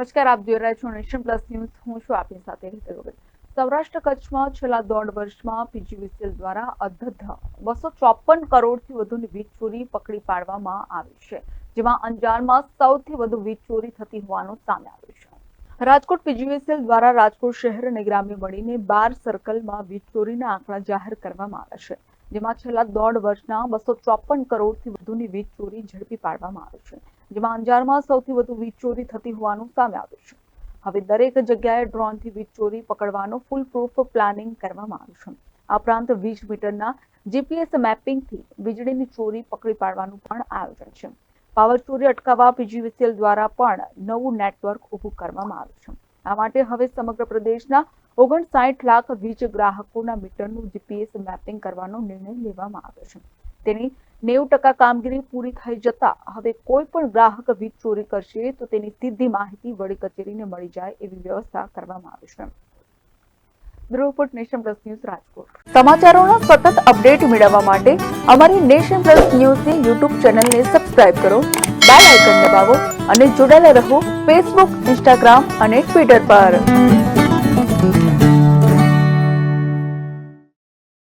નમસ્કાર, આપ જોઈ રહ્યા છો નેશન પ્લસ ન્યૂઝ. હું છું આપની સાથે સૌરાષ્ટ્ર કચ્છમાં છેલ્લા દોઢ વર્ષમાં પીજીવીસીએલ દ્વારા અધધ બસો ચોપન કરોડથી વધુની વીજ ચોરી પકડી પાડવામાં આવી છે, જેમાં અંજારમાં સૌથી વધુ વીજ ચોરી થતી હોવાનું સામે આવ્યું છે. રાજકોટ પીજીવીસીએલ દ્વારા રાજકોટ શહેર અને ગ્રામ્ય મળીને બાર સર્કલમાં વીજ ચોરીના આંકડા જાહેર કરવામાં આવ્યા છે, જેમાં છેલ્લા દોઢ વર્ષના બસો ચોપન કરોડથી વધુની વીજ ચોરી ઝડપી પાડવામાં આવી છે. જેમાં અંજારમાં સૌથી વધુ વીજ ચોરી થતી હોવાનું સામે આવ્યું છે. હવે દરેક જગ્યાએ ડ્રોનથી વીજ ચોરી પકડવાનો ફૂલ પ્રૂફ પ્લાનિંગ કરવામાં આવ્યું છે. આ ઉપરાંત વીજ મીટરના જીપીએસ મેપિંગથી વીજળીની ચોરી પકડી પાડવાનું પણ આયોજન છે. પાવર ચોરી અટકાવવા પીજીવીસીએલ દ્વારા પણ નવું નેટવર્ક ઊભું કરવામાં આવ્યું છે. આ માટે હવે સમગ્ર પ્રદેશના ઓગણસાઠ લાખ વીજ ગ્રાહકોના મીટરનું જીપીએસ મેપિંગ કરવાનો નિર્ણય લેવામાં આવ્યો છે. તેની નેવું ટકા કામગીરી પૂરી થઈ જતા હવે કોઈ પણ ગ્રાહક વીજ ચોરી કરશે તો તેની સીધી માહિતી વડી કચેરીને મળી જાય એવી વ્યવસ્થા કરવામાં આવી છે. Bureau report nation plus news Rajkot. સમાચારોના સતત અપડેટ મેળવવા માટે અમારી નેશન પ્લસ ન્યૂઝની યુટ્યુબ ચેનલને સબસ્ક્રાઇબ કરો, બેલ આઇકન દબાવો અને જોડાયેલા રહો ફેસબુક, ઇન્સ્ટાગ્રામ અને ટ્વિટર પર.